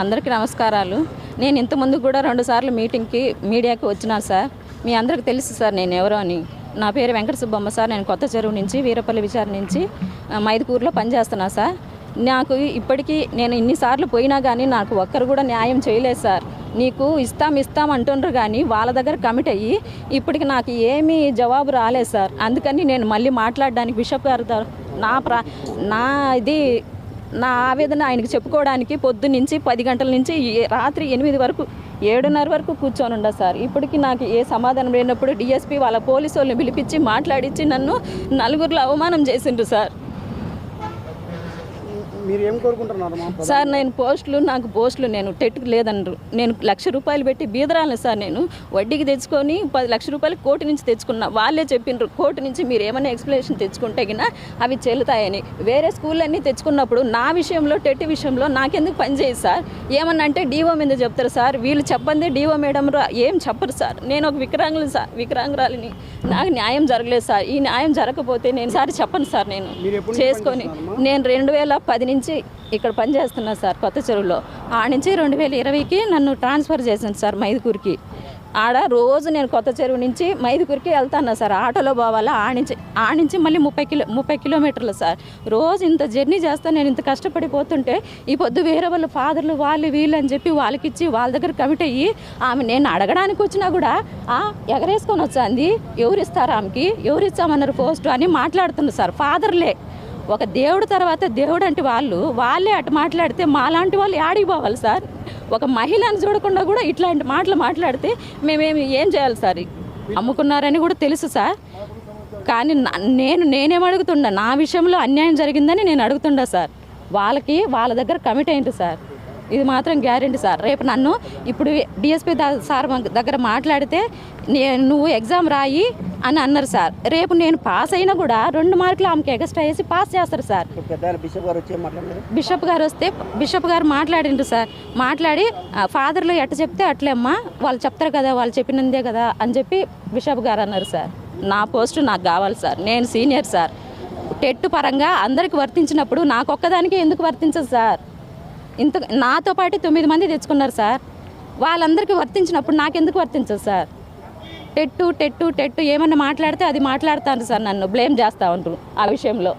అందరికీ నమస్కారాలు. నేను ఇంతకుముందు కూడా రెండు సార్లు మీటింగ్కి మీడియాకి వచ్చినా సార్. మీ అందరికి తెలుసు సార్ నేను ఎవరో అని. నా పేరు వెంకట సుబ్బమ్మ సార్. నేను కొత్త చెరువు నుంచి వీరపల్లి విచార నుంచి మైదుకూరులో పనిచేస్తున్నా సార్. నాకు ఇప్పటికీ నేను ఇన్నిసార్లు పోయినా కానీ నాకు ఒక్కరు కూడా న్యాయం చేయలేదు సార్. నీకు ఇస్తాం ఇస్తాం అంటుండ్రు కానీ వాళ్ళ దగ్గర కమిట్ అయ్యి ఇప్పటికి నాకు ఏమీ జవాబు రాలేదు సార్. అందుకని నేను మళ్ళీ మాట్లాడడానికి బిషప్ గారు నా ప్రా నా ఇది నా ఆవేదన ఆయనకి చెప్పుకోవడానికి పొద్దు నుంచి పది గంటల నుంచి రాత్రి ఎనిమిది వరకు ఏడున్నర వరకు కూర్చొని ఉండ సార్. ఇప్పటికి నాకు ఏ సమాధానం లేనప్పుడు డిఎస్పీ వాళ్ళ పోలీసు వాళ్ళని పిలిపించి మాట్లాడించి నన్ను నలుగురిలో అవమానం చేసిండ్రు సార్. మీరు ఏం కోరుకుంటున్నారు మా సార్ నేను పోస్టులు నాకు పోస్టులు నేను టెట్కి లేదన్నారు నేను లక్ష రూపాయలు పెట్టి బీదరాలను సార్ నేను. వడ్డీకి తెచ్చుకొని పది లక్ష రూపాయలు కోటి నుంచి తెచ్చుకున్నా. వాళ్ళే చెప్పిండ్రు కోటి నుంచి మీరు ఏమైనా ఎక్స్ప్లెనేషన్ తెచ్చుకుంటే గిన అవి చెల్లుతాయని. వేరే స్కూళ్ళన్నీ తెచ్చుకున్నప్పుడు నా విషయంలో టెట్ విషయంలో నాకెందుకు పని చేయదు సార్? ఏమన్నా అంటే డీఓ మీద చెప్తారు సార్. వీళ్ళు చెప్పండి డీఓ మేడం ఏం చెప్పరు సార్. నేను ఒక వికరాంగులు సార్ వికరాంగురాలిని నాకు న్యాయం జరగలేదు సార్. ఈ న్యాయం జరగకపోతే నేను సారి చెప్పను సార్ నేను. చేసుకొని నేను రెండు వేల పది నుంచి ఇక్కడ పనిచేస్తున్నా సార్ కొత్త చెరువులో. ఆ నుంచి రెండు వేల ఇరవైకి నన్ను ట్రాన్స్ఫర్ చేశాను సార్ మైదుకూరికి. ఆడ రోజు నేను కొత్త చెరువు నుంచి మైదుకూరికి వెళ్తాను సార్. ఆటోలో పోవాలా? ఆ నుంచి ఆ నుంచి మళ్ళీ ముప్పై కిలో ముప్పై కిలోమీటర్లు సార్. రోజు ఇంత జర్నీ చేస్తా నేను ఇంత కష్టపడిపోతుంటే ఈ పొద్దు వేరే వాళ్ళ ఫాదర్లు వాళ్ళు వీళ్ళు అని చెప్పి వాళ్ళకి ఇచ్చి వాళ్ళ దగ్గర కమిట్ అయ్యి ఆమె నేను అడగడానికి వచ్చినా కూడా ఎగరేసుకొని వచ్చింది ఎవరిస్తారు ఆమెకి? ఎవరిస్తామన్నారు పోస్టు? పోస్ట్ అని మాట్లాడుతున్నారు సార్. ఫాదర్లే. ఒక దేవుడు తర్వాత దేవుడు అంటే వాళ్ళు వాళ్ళే అటు మాట్లాడితే మాలాంటి వాళ్ళు యాడికి పోవాలి సార్? ఒక మహిళను చూడకుండా కూడా ఇట్లాంటి మాటలు మాట్లాడితే మేమేమి ఏం చేయాలి సార్? అమ్ముకున్నారని కూడా తెలుసు సార్. కానీ నేను నేనేం అడుగుతుండ నా విషయంలో అన్యాయం జరిగిందని నేను అడుగుతుండా సార్. వాళ్ళకి వాళ్ళ దగ్గర కమిట్ అయింది సార్. ఇది మాత్రం గ్యారెంటీ సార్. రేపు నన్ను ఇప్పుడు డిఎస్పీ సార్ దగ్గర మాట్లాడితే నేను నువ్వు ఎగ్జామ్ రాయి అని అన్నారు సార్. రేపు నేను పాస్ అయినా కూడా రెండు మార్కులు ఆమెకి ఎక్స్ట్రా వేసి పాస్ చేస్తారు సార్. బిషప్ గారు వస్తే బిషప్ గారు మాట్లాడిండ్రు సార్. మాట్లాడి "ఆ, ఫాదర్లు ఎట్ట చెప్తే అట్లే అమ్మా వాళ్ళు చెప్తారు కదా వాళ్ళు చెప్పినందే కదా అని చెప్పి బిషప్ గారు అన్నారు సార్. నా పోస్టు నాకు కావాలి సార్. నేను సీనియర్ సార్. టెట్ పరంగా అందరికి వర్తించినప్పుడు నాకు ఒక్కదానికి ఎందుకు వర్తించదు సార్? ఇంత నాతో పాటు తొమ్మిది మంది తెచ్చుకున్నారు సార్. వాళ్ళందరికీ వర్తించినప్పుడు నాకెందుకు వర్తించదు సార్. టెట్టు టెట్టు టెట్టు ఏమన్నా మాట్లాడితే అది మాట్లాడతాను సార్ నన్ను. బ్లేమ్ చేస్తా ఉంటారు ఆ విషయంలో.